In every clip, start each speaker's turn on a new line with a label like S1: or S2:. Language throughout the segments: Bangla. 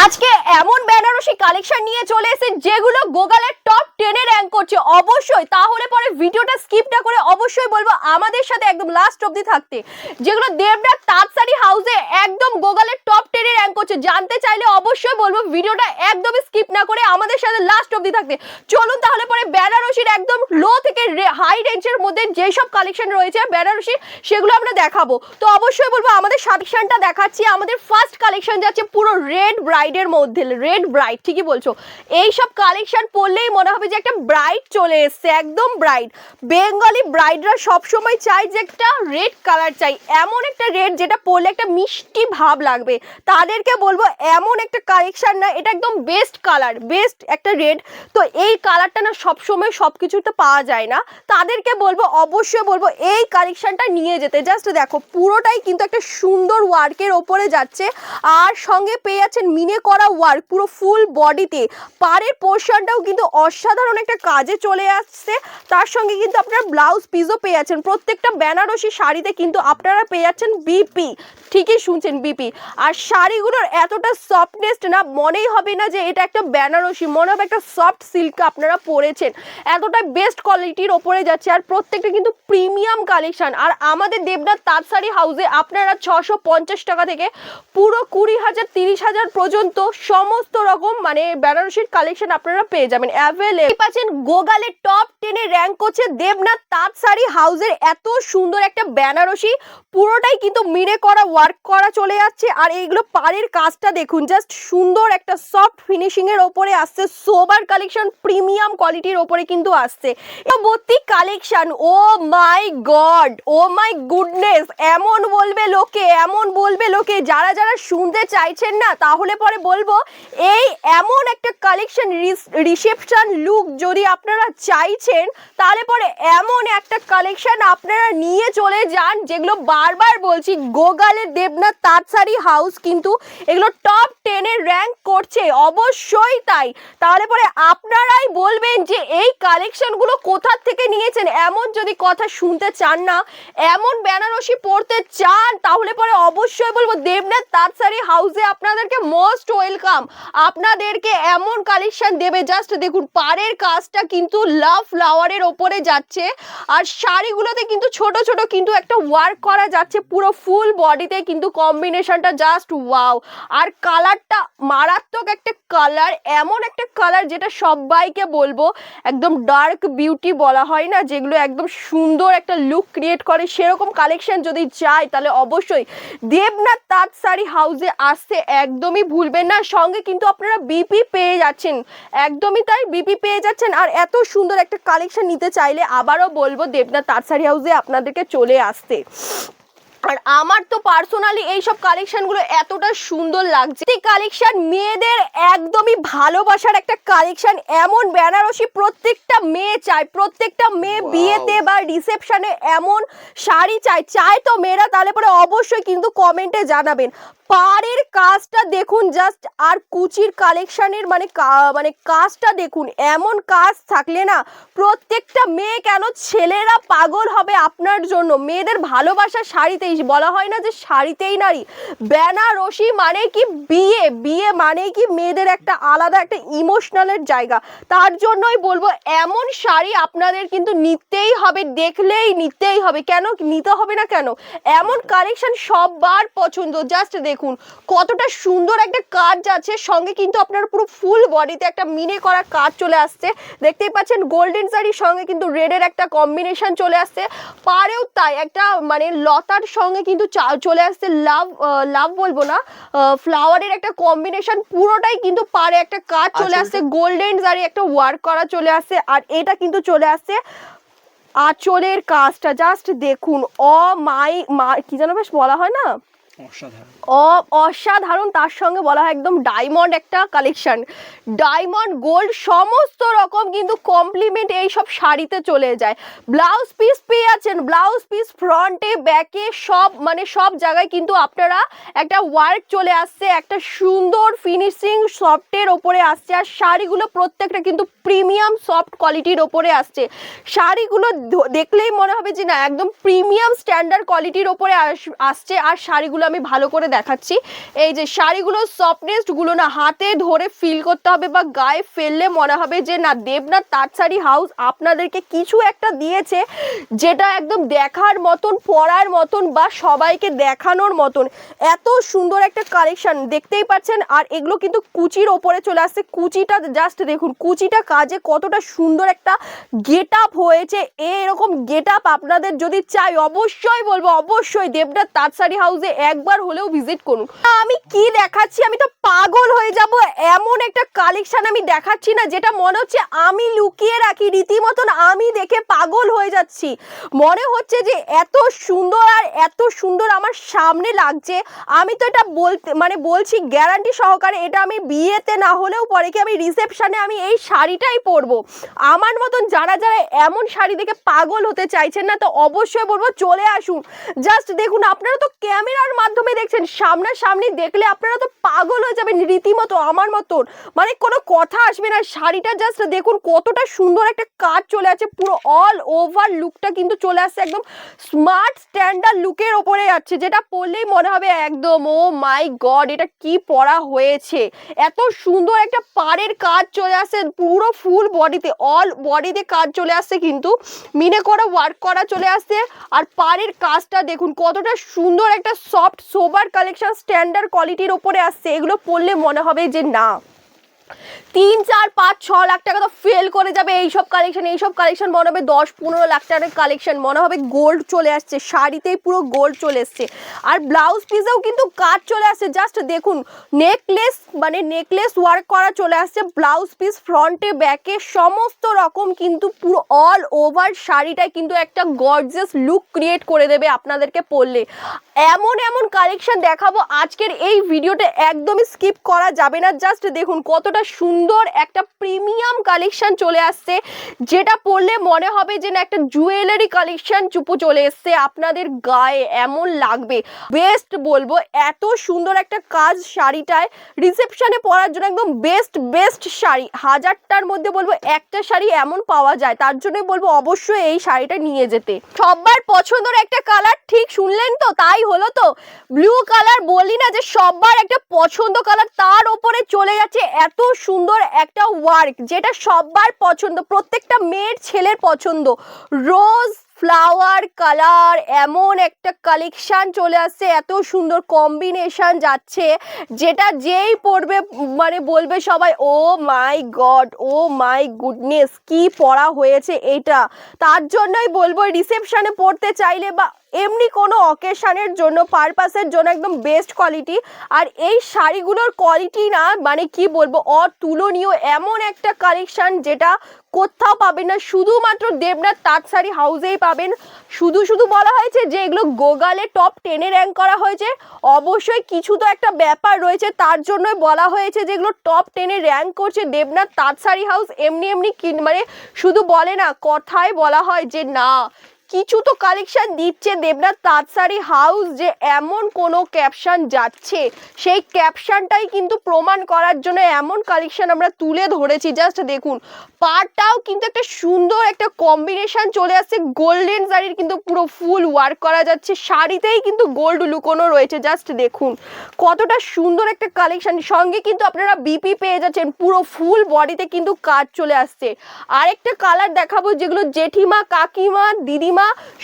S1: আজকে এমন বেনারসি কালেকশন নিয়ে চলে এসেছে যেগুলো গোগালের টপ টেনে র্যাঙ্ক করছে। অবশ্যই, তাহলে পরে ভিডিওটা স্কিপ না করে অবশ্যই বলব আমাদের সাথে একদম লাস্ট অবধি থাকতে। যেগুলো দেবরাজ তাঁতসারি হাউসে একদম গুগলের টপ টেনে র্যাঙ্ক করছে, জানতে চাইলে অবশ্যই বলব ভিডিওটা একদমই স্কিপ না করে আমাদের সাথে লাস্ট অবধি থাকতে। চলুন তাহলে পরে বেনারসির একদম লো থেকে হাই রেঞ্জের মধ্যে যেসব কালেকশন রয়েছে বেনারসি সেগুলো আমরা দেখাবো। তো অবশ্যই বলব আমাদের সাজেশনটা দেখাচ্ছি, আমাদের ফার্স্ট কালেকশন যাচ্ছে পুরো রেড ব্রাইডের মধ্যে রেড ব্রাইড ঠিকই বলছো। এই সব কালেকশন পড়লেই মনে হবে যে একটা ব্রাইড চলে এসছে, একদম ব্রাইড বেঙ্গলি ব্রাইডরা সবসময় চায় যে একটা রেড কালার চাই, এমন একটা রেড যেটা পরলে একটা মিষ্টি ভাব লাগবে। তাদেরকে বলব, এমন একটা কালেকশন না, এটা একদম বেস্ট কালার বেস্ট একটা রেড তো এই কালারটা না সবসময় সব কিছুতে পাওয়া যায় না। তাদেরকে বলব, অবশ্যই বলব, এই কালেকশনটা নিয়ে যেতে। জাস্ট দেখো, পুরোটাই কিন্তু একটা সুন্দর ওয়ার্কের ওপরে যাচ্ছে। আর সঙ্গে পেয়ে যাচ্ছেন মিনে করা ওয়ার্ক পুরো ফুল বডিতে পাড়ের পোর্শনটাও কিন্তু অসাধারণ একটা কাজে চলে আসছে। তার সঙ্গে কিন্তু আপনারা ব্লাউজ পিসও পেয়ে যাচ্ছেন। প্রত্যেকটা বেনারসি শাড়িতে কিন্তু আপনারা পেয়ে যাচ্ছেন বিপি ঠিকই শুনছেন বিপি আর শাড়িগুলোর এতটা সফটনেস না, মনেই হবে না যে এটা একটা বেনারসি মনে হবে একটা সফট সিল্ক আপনারা পরেছেন। এতটা বেস্ট কোয়ালিটির ওপরে যাচ্ছে। আর প্রত্যেকটা কিন্তু প্রিমিয়াম কালেকশন আর আমাদের দেবনাথ তাঁতশাড়ি হাউসে আপনারা ছশো পঞ্চাশ টাকা থেকে পুরো কুড়ি হাজার, তিরিশ হাজার পর্যন্ত সমস্ত রকম মানে বেনারসির কালেকশন আপনারা পেয়ে যাবেন। অ্যাভেলেবল পাচ্ছেন গোগালের টপ টেনে র্যাঙ্ক করছে দেবনাথ তাঁতশাড়ি হাউসের এত সুন্দর একটা বেনারসি। পুরোটাই কিন্তু মিনে করা ওয়ার্ক করা চলে যাচ্ছে। আর এইগুলো পাড়ের কাজটা দেখুন জাস্ট সুন্দর একটা সফট ফিনিশিং এর ওপরে আসছে। সোবার কালেকশন প্রিমিয়াম কোয়ালিটির ওপরে কিন্তু আসছে। পরবর্তী collection oh my god oh my goodness এমন বলবে লোকে, এমন বলবে লোকে, যারা যারা শুনতে চাইছেন না, তাহলে পরে বলব, এই এমন একটা কালেকশন রিসেপশন লুক যদি আপনারা চাইছেন, তাহলে পরে এমন একটা কালেকশন আপনারা নিয়ে চলে যান, যেগুলো বারবার বলছি, গোগালে দেবনাথ তাঁতশাড়ি হাউস কিন্তু এগুলো টপ টেনে র্যাঙ্ক করছে, অবশ্যই তাই। তাহলে পরে আপনারাই বলবেন যে এই কালেকশনগুলো কোথা থেকে নিয়েছেন? এমন যদি কথা শুনতে চান না, এমন বেনারসি পড়তে চান, তাহলে পরে অবশ্যই বলব দেবনাথ তাঁতশাড়ি হাউসে আপনাদেরকে মোস্ট ওয়েলকাম আপনাদেরকে এমন কালেকশন দেবে জাস্ট দেখুন পাড়ের কাজটা কিন্তু লাভ ফ্লাওয়ারের ওপরে যাচ্ছে। আর শাড়িগুলোতে কিন্তু ছোট ছোট কিন্তু একটা ওয়ার্ক করা যাচ্ছে। পুরো ফুল বডিতে কিন্তু কম্বিনেশনটা জাস্ট ওয়াও আর কালারটা মারাত্মক একটা কালার এমন একটা কালার যেটা সবাইকে বলব, একদম ডার্ক বিউটি বলা হয় না, যেগুলো একদম সুন্দর একটা লুক ক্রিয়েট করে। সেরকম কালেকশন যদি চাই, তাহলে অবশ্যই দেবনাথ তাঁত শাড়ি হাউসে আসতে একদমই ভুলবেন না। সঙ্গে কিন্তু আপনারা বিপি পেয়ে যাচ্ছেন। একদমই তাই বিপি পেয়ে যাচ্ছেন আর এত সুন্দর একটা কালেকশন নিতে চাইলে আবারও বলব দেবনাথ তারসারি হাউসে আপনাদেরকে চলে আসতে। আর আমার তো পার্সোনালি এইসব কালেকশনগুলো এতটা সুন্দর লাগছে। এই কালেকশন মেয়েদের একদমই ভালোবাসার একটা কালেকশন এমন বেনারসি প্রত্যেকটা মেয়ে চায় প্রত্যেকটা মেয়ে বিয়েতে বা রিসেপশনে এমন শাড়ি চায়। চায় তো মেয়েরা তাহলে পরে অবশ্যই কিন্তু কমেন্টে জানাবেন। পাড়ের কাজটা দেখুন জাস্ট আর কুচির কালেকশনের মানে মানে কাজটা দেখুন। এমন কাজ থাকলে না প্রত্যেকটা মেয়ে কেন ছেলেরা পাগল হবে আপনার জন্য? মেয়েদের ভালোবাসা শাড়িতেই বলা হয় না যে শাড়িতেই নারী। বেনারসি মানে কি বিয়ে? বিয়ে মানে কি মেয়েদের একটা আলাদা একটা ইমোশনালের জায়গা। তার জন্যই বলব, এমন শাড়ি আপনাদের কিন্তু নিতেই হবে, দেখলেই নিতেই হবে। কেন? নিতে হবে না কেন? এমন কালেকশন সববার পছন্দ। জাস্ট দেখুন, কতটা সুন্দর একটা কাজ আছে সঙ্গে কিন্তু আপনার পুরো ফুল বডিতে একটা মিনে করা কাজ চলে আসছে। দেখতেই পাচ্ছেন, গোল্ডেন শাড়ির সঙ্গে কিন্তু রেডের একটা কম্বিনেশন চলে আসছে। পারেও তাই, একটা মানে লতার সঙ্গে কিন্তু চলে আসছে লাভ লাভ বলব না ফ্লাওয়ারের একটা কম্বিনেশন পুরোটাই কিন্তু পারে একটা কাজ চলে আসছে গোল্ডেন জারি একটা ওয়ার্ক করা চলে আসছে আর এটা কিন্তু চলে আসছে আঁচলের কাজটা। জাস্ট দেখুন অ মাই মা কি যেন বেশ বলা হয় না?
S2: অসাধারণ।
S1: তার সঙ্গে বলা হয় একদম ডায়মন্ড একটা কালেকশন ডায়মন্ড গোল্ড সমস্ত রকম কিন্তু কমপ্লিমেন্ট এই সব শাড়িতে চলে যায়। ব্লাউজ পিস পেয়ে আছেন ব্লাউজ পিস ফ্রন্টে ব্যাকে সব মানে সব জায়গায় কিন্তু আপনারা একটা ওয়ার্ক চলে আসছে, একটা সুন্দর ফিনিশিং সফটের ওপরে আসছে, আর শাড়িগুলো প্রত্যেকটা কিন্তু প্রিমিয়াম সফট কোয়ালিটির ওপরে আসছে। শাড়িগুলো দেখলেই মনে হবে যে না, একদম প্রিমিয়াম স্ট্যান্ডার্ড কোয়ালিটির ওপরে আস- আসছে, আর শাড়িগুলো আমি ভালো করে দেখাচ্ছি। এই যে শাড়িগুলো সফটনেসগুলো না হাতে ধরে ফিল করতে হবে বা গায়ে ফেললে মনে হবে যে না, দেবনাথ তাঁত শাড়ি হাউস আপনাদেরকে কিছু একটা দিয়েছে যেটা একদম দেখার মতন, পরার মতন বা সবাইকে দেখানোর মতন। এত সুন্দর একটা কালেকশন দেখতেই পাচ্ছেন? আর এগুলো কিন্তু কুচির ওপরে চলে আসছে। কুচিটা জাস্ট দেখুন, কুচিটা কাজে কতটা সুন্দর একটা গেট আপ হয়েছে। এরকম গেট আপ আপনাদের যদি চাই, অবশ্যই বলব, অবশ্যই দেবনাথ তাঁত শাড়ি হাউসে একবার হলেও ভিজিট করুন। আমি কি দেখাচ্ছি আমি তো পাগল হয়ে যাব, এমন একটা কালেকশন আমি দেখাচ্ছি না, যেটা মনে হচ্ছে আমি লুকিয়ে রাখি, রীতিমতন আমি দেখে পাগল হয়ে যাচ্ছি। মনে হচ্ছে যে এত সুন্দর আর এত সুন্দর আমার সামনে লাগছে। আমি তো এটা বলতে মানে বলছি গ্যারান্টি সহকারে, এটা আমি বিয়েতে না হলেও পরে কি আমি রিসেপশনে আমি এই শাড়িটাই পরবো। আমার মতন যারা যারা এমন শাড়ি দেখে পাগল হতে চাইছেন না, তো অবশ্যই বলব চলে আসুন। জাস্ট দেখুন, আপনারা তো ক্যামেরার মাধ্যমে দেখছেন, সামনাসামনি দেখলে আপনারা তো পাগল হয়ে যাবেন রীতিমতো, আমার মতন। মানে কোনো কথা আসবে না, শাড়িটা জাস্ট দেখুন কতটা সুন্দর একটা কাজ চলে আছে, পুরো অল ওভার লুকটা কিন্তু চলে আসছে একদম স্মার্ট স্ট্যান্ডার্ড লুকের ওপরে যাচ্ছে, যেটা পরলেই মনে হবে একদম ও মাই গড এটা কি পরা হয়েছে। এত সুন্দর একটা পাড়ের কাজ চলে আসছে, পুরো ফুল বডিতে অল বডিতে কাজ চলে আসছে কিন্তু মিনে করা ওয়ার্ক করা চলে আসছে। আর পাড়ের কাজটা দেখুন, কতটা সুন্দর একটা সফট সোবার কালেকশন স্ট্যান্ডার্ড কোয়ালিটির ওপরে আসছে, এগুলো পরলে মনে হবে যে না তিন, চার, পাঁচ, ছ লাখ টাকা তো ফেল করে যাবে এইসব কালেকশন এইসব কালেকশন মনে হবে দশ, পনেরো লাখ টাকার কালেকশন মনে হবে গোল্ড চলে আসছে, শাড়িতেই পুরো গোল্ড চলে এসছে। আর ব্লাউজ পিসেও কিন্তু কাজ চলে আসছে জাস্ট দেখুন নেকলেস মানে নেকলেস ওয়ার্ক করা চলে আসছে ব্লাউজ পিস ফ্রন্টে ব্যাকে সমস্ত রকম কিন্তু পুরো অল ওভার শাড়িটাই কিন্তু একটা গর্জিয়াস লুক ক্রিয়েট করে দেবে আপনাদেরকে পরলে। এমন এমন কালেকশন দেখাবো, আজকের এই ভিডিওটা একদমই স্কিপ করা যাবে না জাস্ট দেখুন কতটা সুন্দর একটা প্রিমিয়াম কালেকশন চলে আসছে, যেটা পরলে মনে হবে যে না একটা জুয়েলারি কালেকশন চুপো চলে এসছে আপনাদের গায়ে, এমন লাগবে। বেস্ট বলব, এত সুন্দর একটা কাজ শাড়িটায়, রিসেপশনে পরার জন্য একদম বেস্ট বেস্ট শাড়ি। হাজারটার মধ্যে বলব একটা শাড়ি এমন পাওয়া যায়, তার জন্যই বলব অবশ্যই এই শাড়িটা নিয়ে যেতে। সবার পছন্দের একটা কালার, ঠিক শুনলেন তো? তাই হলো তো? ব্লু কালার বলি না যে সবার একটা পছন্দ কালার, তার ওপরে চলে যাচ্ছে এত সুন্দর একটা ওয়ার্ক যেটা সবার পছন্দ, প্রত্যেকটা মেয়ের ছেলের পছন্দ। রোজ ফ্লাওয়ার কালার এমন একটা কালেকশান চলে আসছে, এত সুন্দর কম্বিনেশান যাচ্ছে, যেটা যেই পড়বে মানে বলবে সবাই, ও my god oh my goodness কি পড়া হয়েছে এটা? তার জন্যই বলব রিসেপশানে পড়তে চাইলে বা এমনি কোনো অকেশানের জন্য পারপাসের জন্য একদম বেস্ট কোয়ালিটি আর এই শাড়িগুলোর কোয়ালিটি না মানে কি বলব, অতুলনীয় এমন একটা কালেকশান যেটা কোথাও পাবেন না। শুধুমাত্র দেবনাথ তাঁত শাড়ি হাউসেই পাবেন। শুধু শুধু বলা হয়েছে যে এগুলো গোগালে টপ টেনে র্যাঙ্ক করা হয়েছে। অবশ্যই কিছু তো একটা ব্যাপার রয়েছে, তার জন্যই বলা হয়েছে যে এগুলো টপ টেনে র্যাঙ্ক করছে দেবনাথ তাঁত শাড়ি হাউস এমনি এমনি কিন- মানে শুধু বলে না, কথায় বলা হয় যে না কিছু তো কালেকশন দিচ্ছে দেবনাথ তাঁতশাড়ি হাউস যে এমন কোনো ক্যাপশন যাচ্ছে। সেই ক্যাপশনটাই কিন্তু প্রমাণ করার জন্য এমন কালেকশন আমরা তুলে ধরেছি। জাস্ট দেখুন পাটটাও কিন্তু একটা সুন্দর একটা কম্বিনেশন চলে আসছে। গোল্ডেন শাড়ির কিন্তু পুরো ফুল ওয়ার্ক করা যাচ্ছে। শাড়িতেই কিন্তু গোল্ড লুকোনো রয়েছে। জাস্ট দেখুন, কতটা সুন্দর একটা কালেকশন সঙ্গে কিন্তু আপনারা বিপি পেয়ে যাচ্ছেন। পুরো ফুল বডিতে কিন্তু কাজ চলে আসছে। আরেকটা কালার দেখাবো, যেগুলো জেঠিমা, কাকিমা, দিদিমা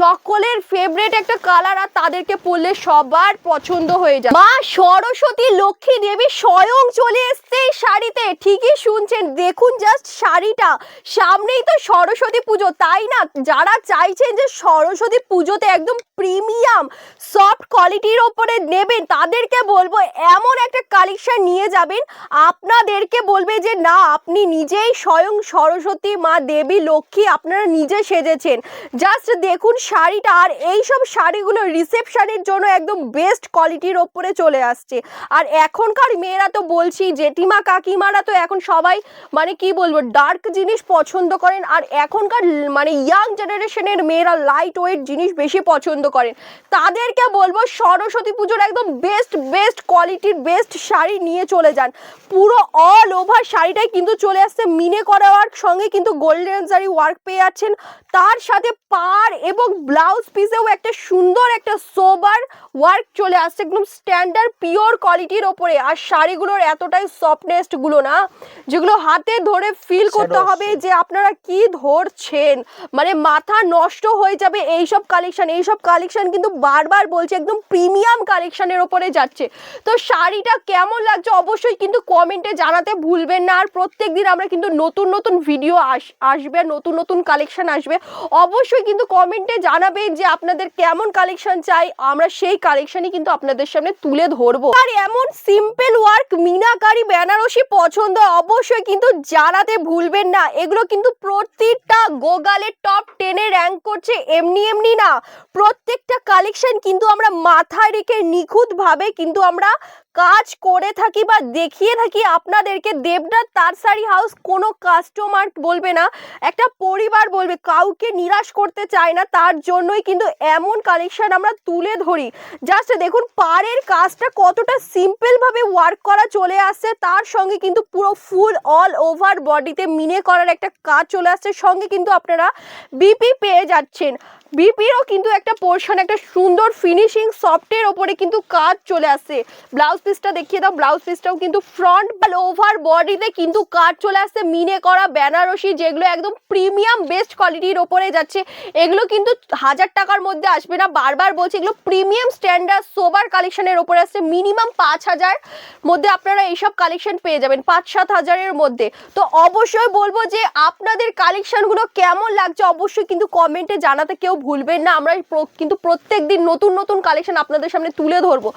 S1: সকলের ফেভারিট একটা কালার আর তাদেরকে পরলে সবার পছন্দ হয়ে যায়। মা সরস্বতী লক্ষ্মী দেবী স্বয়ং চলে এসছে শাড়িতে। ঠিকই শুনছেন, দেখুন জাস্ট শাড়িটা। সামনেই তো সরস্বতী পুজো, তাই না? যারা চাইছেন যে সরস্বতী পুজোতে একদম প্রিমিয়াম সফট কোয়ালিটির ওপরে নেবেন, তাদেরকে বলব এমন একটা কালেকশন নিয়ে যাবেন। আপনাদেরকে বলবে যে, না, আপনি নিজেই স্বয়ং সরস্বতী মা দেবী লক্ষ্মী, আপনারা নিজে সেজেছেন। জাস্ট দেখুন শাড়িটা আর এই সব শাড়িগুলো রিসেপশনের জন্য একদম বেস্ট কোয়ালিটির ওপরে চলে আসছে। আর এখনকার মেয়েরা তো বলছি, জেঠিমা, কাকিমারা তো এখন সবাই মানে কি বলব ডার্ক জিনিস পছন্দ করেন। আর এখনকার মানে ইয়াং জেনারেশনের মেয়েরা লাইট ওয়েট জিনিস বেশি পছন্দ করেন। তাদেরকে বলব, সরস্বতী পুজোর একদম বেস্ট বেস্ট কোয়ালিটির বেস্ট শাড়ি নিয়ে চলে যান। পুরো অল ওভার শাড়িটাই কিন্তু চলে আসছে। মিনে করা ওয়ার্ক সঙ্গে কিন্তু গোল্ডেন শাড়ি ওয়ার্ক পেয়ে যাচ্ছেন। তার সাথে পার সালোয়ার এবং ব্লাউজ পিসেও একটা সুন্দর একটা সোবার ওয়ার্ক চলে আসছে একদম স্ট্যান্ডার্ড পিওর কোয়ালিটির ওপরে। আর শাড়িগুলোর এতটাই সফটনেসগুলো না যেগুলো হাতে ধরে ফিল করতে হবে যে আপনারা কি ধরছেন। মানে মাথা নষ্ট হয়ে যাবে এইসব কালেকশন এইসব কালেকশন কিন্তু বারবার বলছে একদম প্রিমিয়াম কালেকশনের ওপরে যাচ্ছে। তো শাড়িটা কেমন লাগছে অবশ্যই কিন্তু কমেন্টে জানাতে ভুলবেন না। আর প্রত্যেক দিন আমরা কিন্তু নতুন নতুন ভিডিও আস আসবে নতুন নতুন কালেকশন আসবে। অবশ্যই কিন্তু কমেন্টে জানাবেন যে আপনাদের কেমন কালেকশন চাই। আমরা সেই কালেকশনই কিন্তু আপনাদের সামনে তুলে ধরবো। আর এমন সিম্পল ওয়ার্ক মিনাকারি বেনারসি পছন্দ অবশ্যই কিন্তু জানাতে ভুলবেন না। এগুলো কিন্তু প্রত্যেকটা গোগালের টপ টেনে র্যাঙ্ক করছে, এমনি এমনি না। প্রত্যেকটা কালেকশন কিন্তু আমরা মাথায় রেখে নিখুঁতভাবে কিন্তু আমরা কাজ করে থাকি বা দেখিয়ে থাকি আপনাদেরকে দেবনাথ তারসারি হাউস কোনো কাস্টমার বলবে না, একটা পরিবার বলবে, কাউকে নিরাশ করতে চায় না, তার জন্যই কিন্তু এমন কালেকশন আমরা তুলে ধরি। জাস্ট দেখুন, পাড়ের কাজটা কতটা সিম্পলভাবে ওয়ার্ক করা চলে আসছে, তার সঙ্গে কিন্তু পুরো ফুল অল ওভার বডিতে মিনে করার একটা কাজ চলে আসছে, সঙ্গে কিন্তু আপনারা বিপি পেয়ে যাচ্ছেন। বিপিরও কিন্তু একটা পোর্শন একটা সুন্দর ফিনিশিং সফটের ওপরে কিন্তু কাজ চলে আসছে। ব্লাউজ পিসটা দেখিয়ে দাও। ব্লাউজ পিসটাও কিন্তু ফ্রন্ট বা ওভার বডিতে কিন্তু কাজ চলে আসছে। মিনে করা, বেনারসি যেগুলো একদম প্রিমিয়াম বেস্ট কোয়ালিটির ওপরে যাচ্ছে। এগুলো কিন্তু হাজার টাকার মধ্যে আসবে না। বারবার বলছি, এগুলো প্রিমিয়াম স্ট্যান্ডার্ড সোবার কালেকশনের ওপরে আসছে। মিনিমাম পাঁচ হাজার মধ্যে আপনারা এইসব কালেকশন পেয়ে যাবেন, পাঁচ সাত হাজারের মধ্যে। তো অবশ্যই বলব যে আপনাদের কালেকশনগুলো কেমন লাগছে অবশ্যই কিন্তু কমেন্টে জানাতে কেউ ভুলবেন না। আমরা কিন্তু প্রত্যেক দিন নতুন নতুন কালেকশন আপনাদের সামনে তুলে ধরবো।